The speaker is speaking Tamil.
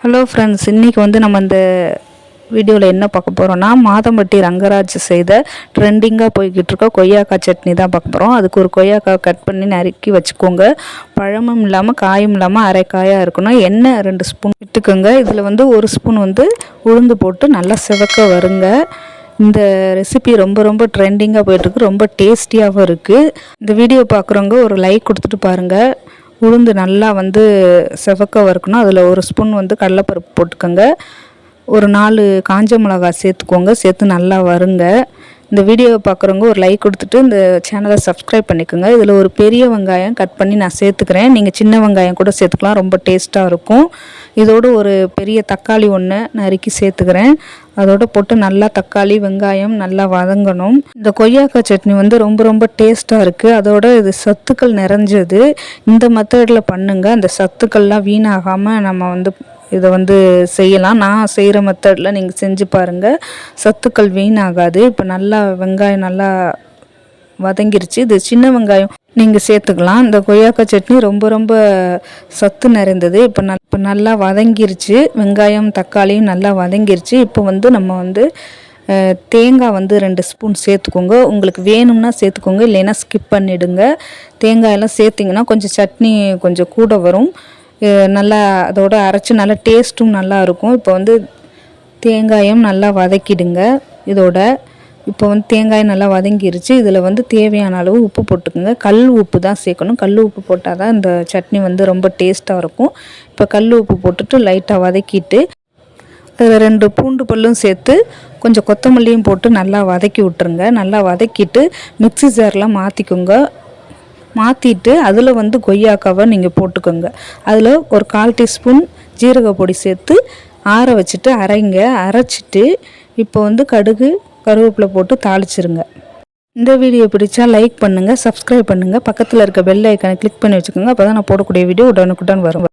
ஹலோ ஃப்ரெண்ட்ஸ் இன்றைக்கி வந்து நம்ம இந்த வீடியோவில் என்ன பார்க்க போகிறோம்னா மாதம்பட்டி ரங்கராஜ் செய்த ட்ரெண்டிங்காக போய்கிட்டு இருக்க கொய்யாக்காய் சட்னி தான் பார்க்க போகிறோம் அதுக்கு ஒரு கொய்யாக்காய் கட் பண்ணி நறுக்கி வச்சுக்கோங்க. பழமும் இல்லாமல் காயும் இல்லாமல் அரைக்காயாக இருக்கணும். எண்ணெய் ரெண்டு ஸ்பூன் விட்டுக்கோங்க. இதில் வந்து ஒரு ஸ்பூன் வந்து உளுந்து போட்டு நல்லா சிவக்க வருங்க. இந்த ரெசிபி ரொம்ப ரொம்ப ட்ரெண்டிங்காக போயிட்டுருக்கு ரொம்ப டேஸ்டியாகவும் இருக்குது இந்த வீடியோ பார்க்குறவங்க ஒரு லைக் கொடுத்துட்டு பாருங்கள் உளுந்து நல்லா வந்து செவக்க வறுக்கணும். அதில் ஒரு ஸ்பூன் வந்து கடலைப்பருப்பு போட்டுக்கோங்க. ஒரு நாலு காஞ்ச மிளகாய் சேர்த்துக்கோங்க. சேர்த்து நல்லா வருங்க இந்த வீடியோவை பார்க்குறவங்க ஒரு லைக் கொடுத்துட்டு இந்த சேனலை சப்ஸ்கிரைப் பண்ணிக்கோங்க. இதில் ஒரு பெரிய வெங்காயம் கட் பண்ணி நான் சேர்த்துக்கிறேன். நீங்கள் சின்ன வெங்காயம் கூட சேர்த்துக்கலாம். ரொம்ப டேஸ்ட்டாக இருக்கும். இதோடு ஒரு பெரிய தக்காளி ஒன்று நறுக்கி சேர்த்துக்கிறேன். அதோட போட்டு நல்லா தக்காளி வெங்காயம் நல்லா வதங்கணும். இந்த கொய்யாக்காய் சட்னி வந்து ரொம்ப ரொம்ப டேஸ்ட்டாக இருக்குது அதோட இது சத்துக்கள் நிறைஞ்சது. இந்த மெத்தடில் பண்ணுங்கள் அந்த சத்துக்கள்லாம் வீணாகாமல் நம்ம வந்து இதை வந்து செய்யலாம். நான் செய்கிற மெத்தடில் நீங்கள் செஞ்சு பாருங்கள் சத்துக்கள் வீணாகாது. இப்போ நல்லா வெங்காயம் நல்லா வதங்கிருச்சு. இது சின்ன வெங்காயம் நீங்கள் சேர்த்துக்கலாம். இந்த கொய்யாக்காய் சட்னி ரொம்ப ரொம்ப சத்து நிறைந்தது. இப்போ நல் இப்போ நல்லா வதங்கிருச்சு. வெங்காயம் தக்காளியும் நல்லா வதங்கிருச்சு. இப்போ வந்து நம்ம வந்து தேங்காய் வந்து ரெண்டு ஸ்பூன் சேர்த்துக்கோங்க. உங்களுக்கு வேணும்னா சேர்த்துக்கோங்க. இல்லைன்னா ஸ்கிப் பண்ணிடுங்க. தேங்காயெல்லாம் சேர்த்திங்கன்னா கொஞ்சம் சட்னி கொஞ்சம் கூட வரும். நல்லா அதோட அரைச்சி நல்லா டேஸ்ட்டும் நல்லா இருக்கும். இப்போ வந்து தேங்காயும் நல்லா வதக்கிடுங்க இதோட. இப்போ வந்து தேங்காய் நல்லா வதங்கிருச்சு. இதில் வந்து தேவையான அளவு உப்பு போட்டுக்கோங்க. கல் உப்பு தான் சேர்க்கணும். கல் உப்பு போட்டால் தான் இந்த சட்னி வந்து ரொம்ப டேஸ்ட்டாக இருக்கும். இப்போ கல் உப்பு போட்டுட்டு லைட்டாக வதக்கிட்டு அதில் ரெண்டு பூண்டு பல்லும் சேர்த்து கொஞ்சம் கொத்தமல்லியும் போட்டு நல்லா வதக்கி விட்டுருங்க. நல்லா வதக்கிட்டு மிக்ஸி ஜாரில் மாற்றிக்கோங்க மாற்றிட்டு அதில் வந்து கொய்யாக்காவை நீங்கள் போட்டுக்கோங்க. அதில் ஒரு கால் டீஸ்பூன் ஜீரக பொடி சேர்த்து ஆற வச்சுட்டு அரைங்க. அரைச்சிட்டு இப்போ வந்து கடுகு கருவேப்பிலை போட்டு தாளிச்சிருங்க. இந்த வீடியோ பிடிச்சா லைக் பண்ணுங்கள் சப்ஸ்கிரைப் பண்ணுங்கள் பக்கத்தில் இருக்க பெல் ஐக்கனை கிளிக் பண்ணி வச்சுக்கோங்க. அப்போ தான் நான் போடக்கூடிய வீடியோ உடனுக்குடன் வரும்.